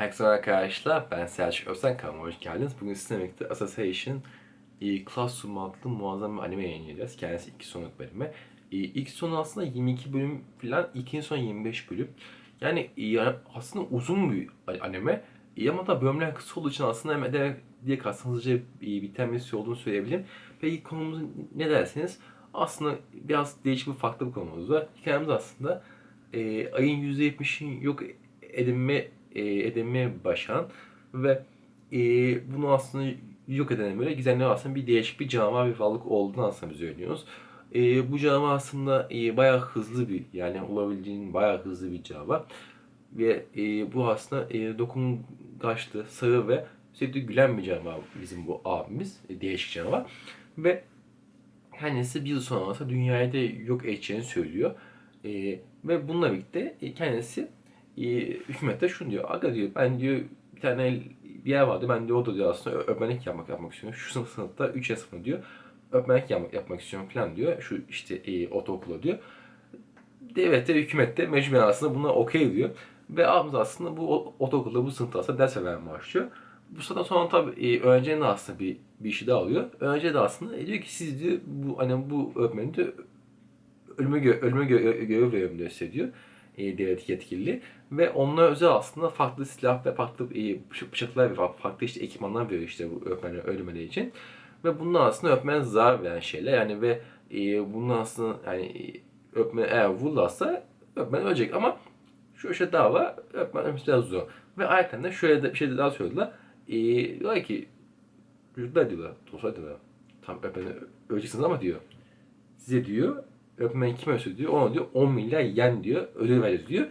Herkese arkadaşlar. Ben Selçuk Özden kanalıma hoş geldiniz. Bugün sizinle birlikte Assassination e, Classroom adlı muazzam bir anime yayınlayacağız. Kendisi iki sonluk bölümü. E, ilk sonu aslında 22 bölüm falan, ikinci son 25 bölüm. Yani e, aslında uzun bir anime. E, ama da bölümler kısa olduğu için aslında hemen de diye kalsın hızlıca e, biten bir şey olduğunu söyleyebilirim. Peki konumuz ne derseniz aslında biraz değişik bir farklı bir konumuz var. Hikayemiz aslında e, ayın %70'in yok edinme e, edinmeye başlayan ve e, bunu aslında yok eden böyle gizemli aslında bir değişik bir canavar bir varlık olduğunu aslında biz öğreniyoruz. E, bu canavar aslında e, bayağı hızlı bir yani olabildiğinin bayağı hızlı bir canavar ve e, bu aslında e, dokungaçlı, sarı ve sürekli gülen bir canavar bizim bu abimiz, e, değişik canavar ve kendisi bir yıl sonra dünyayı da yok edeceğini söylüyor. E, ve bununla birlikte e, kendisi e, hükümette şunu diyor. Aga diyor ben diyor bir tane bir yer vardı. Ben diyor orada diyor aslında öğretmenlik yapmak yapmak istiyorum. Şu sınıf sınıfta 3 sınıfında diyor. Öğretmenlik yapmak, yapmak istiyorum falan diyor. Şu işte e, ortaokula diyor. Devlet de hükümet de mecburen aslında buna okey diyor. Ve abimiz aslında bu o- ortaokulda bu sınıfta aslında ders vermeye başlıyor. Bu sırada sonra tabii e, öğrencinin de aslında bir, bir işi daha oluyor. Öğrenci de aslında e, diyor ki siz diyor bu hani bu öğretmeni de ölüme, gö ölüme gö görev veriyorum diyor size diyor. E, devlet yetkili. Ve onlara özel aslında farklı silah ve farklı e, bıçak- bıçaklar ve farklı işte ekipmanlar veriyor işte bu öğretmenler ölmeleri için. Ve bunlar aslında öğretmene zarar veren şeyler. Yani ve e, bunlar aslında yani e, öğretmen eğer vururlarsa öğretmen ölecek ama şu daha var. Öğretmen ölmesi biraz zor. Ve ayrıca de şöyle de bir şey daha söylediler. E, diyorlar ki çocuklar diyorlar, dostlar diyorlar. Tam öğretmeni öleceksiniz ama diyor. Size diyor öpmeyi kim ödüyor diyor. Ona diyor 10 milyar yen diyor. Ödül veririz diyor.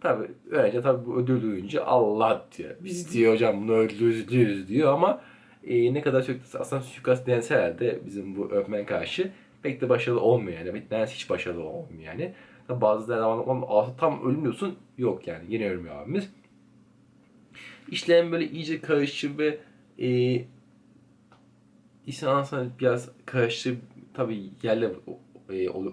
Tabi öğrenci tabi bu ödül duyunca Allah diyor. Biz diyor hocam bunu ödülüz diyor ama e, ne kadar çok aslında suikast denseler de bizim bu öpmen karşı pek de başarılı olmuyor yani. Neredeyse hiç başarılı olmuyor yani. Tabi bazıları zaman tam ölüm diyorsun. Yok yani yine ölmüyor abimiz. İşlerin böyle iyice karışık ve e, İşin aslında biraz karışık tabi yerle e, ol-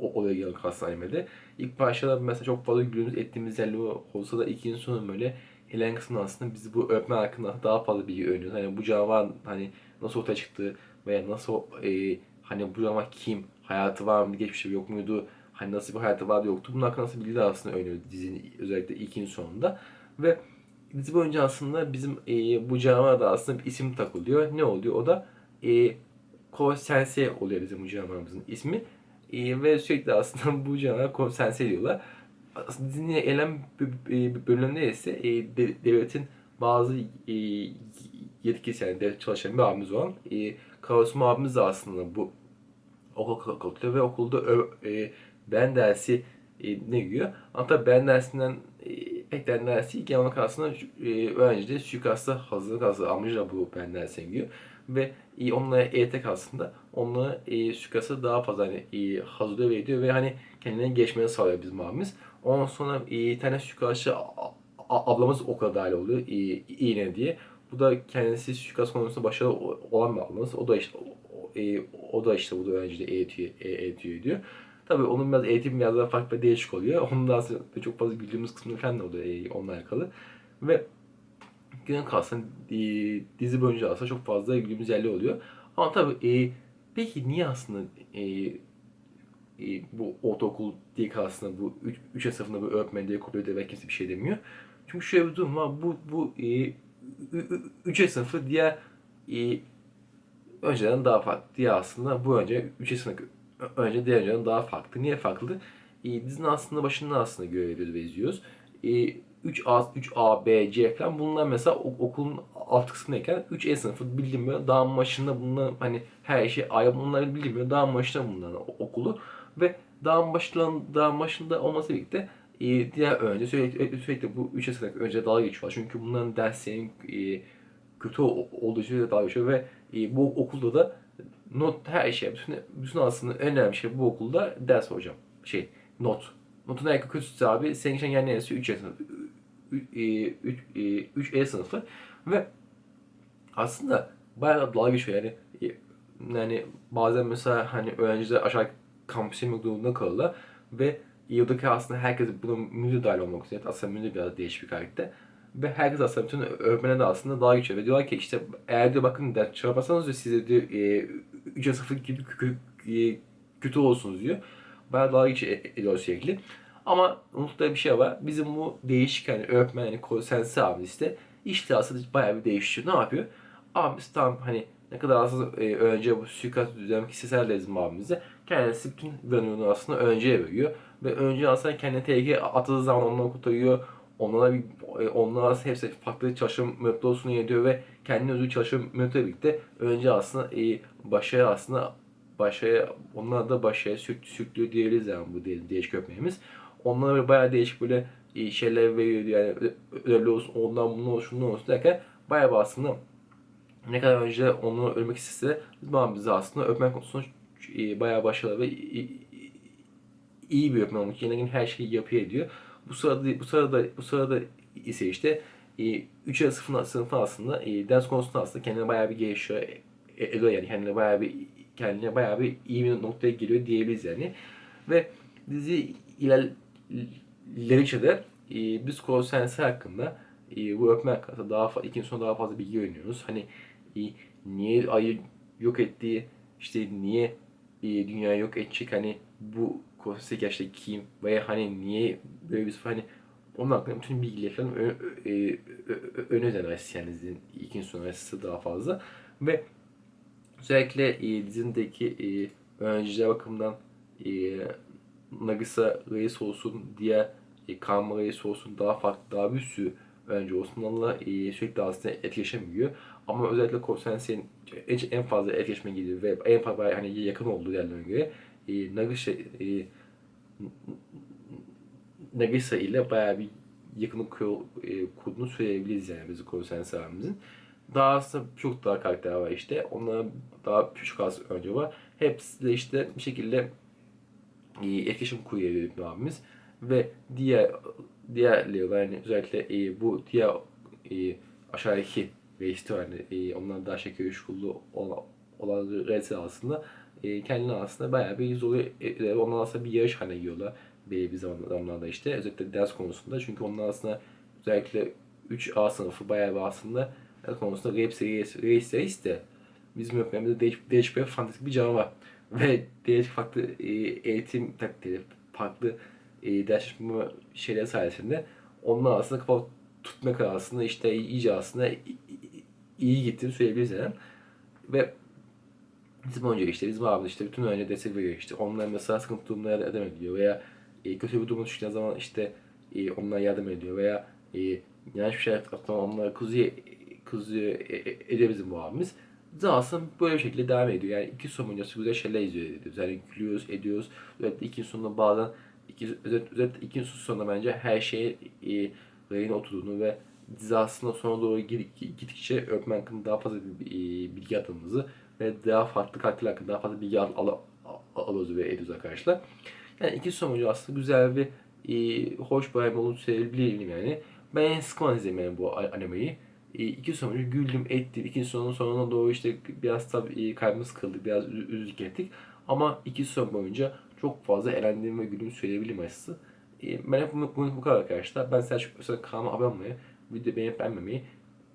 o- olaya gelen kast animede. İlk başlarda mesela çok fazla gülüyoruz ettiğimiz yerler olsa da ikinci sonu böyle ilerleyen kısmında aslında biz bu öpme hakkında daha fazla bilgi öğreniyoruz. Hani bu canavar hani nasıl ortaya çıktı veya nasıl e, hani bu canavar kim, hayatı var mı, geçmişi yok muydu, hani nasıl bir hayatı vardı yoktu. Bunun hakkında nasıl bilgiler aslında öğreniyoruz dizinin özellikle ikinci sonunda. Ve dizi boyunca aslında bizim e, bu canavara da aslında bir isim takılıyor. Ne oluyor? O da e, Ko Sensei oluyor bizim bu canavarımızın ismi. E, ve sürekli aslında bu canavara Ko Sensei diyorlar. Aslında dizinin elem bölümlerinde ise e, de- devletin bazı e, yetkisi yani devlet çalışan bir abimiz olan e, Kawasuma abimiz de aslında bu okul katılıyor ve okulda ö, e, ben dersi e, ne giyiyor. Ama tabii ben dersinden e, pek den dersi genel olarak aslında e, öğrenci de suikasta hazırlık hazır amacıyla bu ben dersine giyiyor. Ve e, onlara EYT aslında onlara e, suikasta daha fazla hani, e, hazırlıyor ve ediyor ve hani kendine geçmeni sağlıyor bizim abimiz. Ondan sonra e, tane a- ablamız okula dahil oluyor e, iğne diye. Bu da kendisi suikast konusunda başarılı olan bir ablamız. O da işte o, e, o da işte bu da öğrenciyi eğitiyor, e, eğitiyor diyor. Tabii onun biraz eğitim biraz daha farklı değişik oluyor. Onun da aslında çok fazla bildiğimiz kısmı falan da oluyor e, onunla alakalı. Ve genel kalsın e, dizi boyunca aslında çok fazla yerler oluyor. Ama tabii e, peki niye aslında e, e, bu ortaokul diye aslında bu 3 sınıfında bu öğretmen diye kopuyor diye kimse bir şey demiyor. Çünkü şöyle bir durum var. Bu bu 3 sınıfı diğer e, önceden daha farklı diye aslında bu önce 3 sınıf önce diğer önceden daha farklı. Niye farklı? E, dizinin aslında başında aslında görebiliyoruz ve izliyoruz. E, 3A, 3A, B, C falan bunlar mesela okulun alt kısmındayken 3E sınıfı böyle dağın başında bunlar hani her şey ayrı bunları böyle dağın başında bunların okulu ve dağın başında, dağın başında olması birlikte e, diğer öğrenci sürekli, sürekli bu 3 sınıf önce dalga geçiyorlar. Çünkü bunların derslerinin e, kötü olduğu için dalga geçiyor ve e, bu okulda da not her şey bütün, bütün aslında en önemli şey bu okulda ders hocam. Şey not. Notun eğer kötüsü abi senin için yer neresi? 3 sınıfı. 3 E sınıfı ve aslında bayağı dalga geçiyor yani E, yani bazen mesela hani öğrenciler aşağı kampüse inmek durumunda kalırlar ve yıldaki aslında herkes buna müdür dahil olmak üzere aslında müdür biraz değişik bir karakter Ve herkes aslında bütün öğretmenler de aslında daha geçiyor. Ve diyorlar ki işte eğer diyor bakın ders çalışmasanız diyor size diyor e, 3'e 0 gibi kö- kö- e, kötü olursunuz diyor. Bayağı daha geçiyor ediyor sürekli. Ama unuttuğu bir şey var. Bizim bu değişik hani öğretmen hani konsensi abimiz işte işte aslında bayağı bir değişiyor. Ne yapıyor? Abimiz tam hani ne kadar aslında e, önce bu suikast istese de bizim abimize kendisi bütün randevuları aslında önceye veriyor. Ve önce aslında kendine tehlikeye atıldığı zaman onları kurtarıyor. Onlara bir e, onlar hepsi farklı çalışma metodosunu ediyor ve kendi özgür çalışma metoduyla birlikte önce aslında e, başarıya aslında başarıya onlar da başarıya sürük, sürüklüyor diyebiliriz yani bu de- değişik öpmemiz. Onlara böyle bayağı değişik böyle e, şeyler veriyor yani ö- öyle olsun ondan bundan olsun şundan olsun derken bayağı aslında ne kadar önce onu ölmek istese de bizim bize aslında öpmek konusunda e, bayağı başarılı ve iyi bir öpmen olmuş. Yine her şeyi yapıyor ediyor. Bu sırada bu sırada bu sırada ise işte e, 3 arası sınıfı, sınıfı aslında e, ders konusunda aslında kendine bayağı bir gelişiyor. E, ediyor yani kendine bayağı bir kendine bayağı bir iyi bir noktaya geliyor diyebiliriz yani. Ve dizi ilerledikçe de e, biz konsensi hakkında e, bu öpme hakkında daha ikinci son daha fazla bilgi öğreniyoruz. Hani e, niye ayı yok ettiği, işte niye e, dünyayı yok edecek hani bu konsensi gerçekten kim veya hani niye böyle bir hani onun hakkında bütün bilgileri falan ö- e, ö- ö- ön özenemez yani dizinin ikinci son önerisi daha fazla ve özellikle e, dizindeki e, öğrenciler bakımından e, Nagisa reis olsun, diğer e, Karma reis olsun, daha farklı, daha bir sürü öğrenci olsun. Onlarla e, sürekli aslında etkileşim büyüyor. Ama özellikle Konstantin'in en, en fazla etkileşime girdiği ve en fazla hani yakın olduğu yerlerine göre e, Nagisa, e, Nagisa ile bayağı bir yakınlık kur, e, kurduğunu söyleyebiliriz yani bizim Konstantin abimizin. Daha aslında çok daha karakter var işte. Onlara daha küçük az önce var. Hepsi de işte bir şekilde e, etkileşim kuruyor dedik abimiz. Ve diğer diğerleri yani özellikle e, bu diğer e, aşağıdaki reisler hani e, ondan daha şeker kuşkullu olan, olan reisler aslında e, kendine aslında bayağı bir izole ediyor. Onlar aslında bir yarış haline giriyorlar belli bir zamanlarda işte özellikle ders konusunda çünkü onlar aslında özellikle 3A sınıfı bayağı bir aslında ders konusunda reis reis reis de bizim öğretmenimizde bir fantastik bir canavar ve değişik farklı e, eğitim taktikleri, farklı e, ders şeyler sayesinde onlar aslında kafa tutmak aslında işte iyice aslında iyi gittiğini söyleyebiliriz yani. Ve bizim önce işte bizim abimiz işte bütün önce destek veriyor işte onlar mesela sıkıntı durumuna yardım ediyor veya e, kötü bir duruma düştüğü zaman işte e, onlar yardım ediyor veya e, yanlış bir şey yaptıktan onlara kızıyor e, e, ediyor bizim bu abimiz. Aslında böyle bir şekilde devam ediyor. Yani iki son boyunca güzel şeyler izliyor ediyoruz. Yani gülüyoruz, ediyoruz. Özellikle ikinci sonunda bazen iki, özellikle ikinci sonunda bence her şeye e, rayına oturduğunu ve dizi aslında sona doğru gittikçe öğretmen hakkında daha fazla bir, e, bilgi aldığımızı ve daha farklı karakterler hakkında daha fazla bilgi al, al, al, alıyoruz ve ediyoruz arkadaşlar. Yani iki sonucu aslında güzel bir e, hoş bir anime olduğunu söyleyebilirim yani. Ben en sıkman izledim yani bu animeyi. İki sonucu güldüm ettim. İkinci sonunun sonuna doğru işte biraz tabii e, kalbimiz kırıldı. Biraz üz- üzüldük ettik. Ama iki son boyunca çok fazla eğlendiğim ve güldüğümü söyleyebilirim açıkçası. E, ben hep bu, bu, bu kadar arkadaşlar. Ben Selçuk mesela kanalıma abone olmayı, video beğenip beğenmemeyi,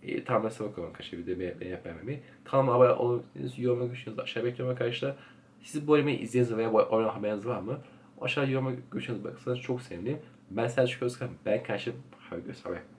e, tamamen sana bakıyorum arkadaşlar video beğenip beğenmemeyi. Kanalıma abone olabilirsiniz. Yoruma görüşünüzü aşağı bekliyorum arkadaşlar. Siz bu animeyi izlediğiniz veya bu anime haberiniz var mı? Aşağı yoruma görüşünüzü bakırsanız çok sevinirim. Ben Selçuk Özkan. Ben karşı. Görüşürüz. Bye.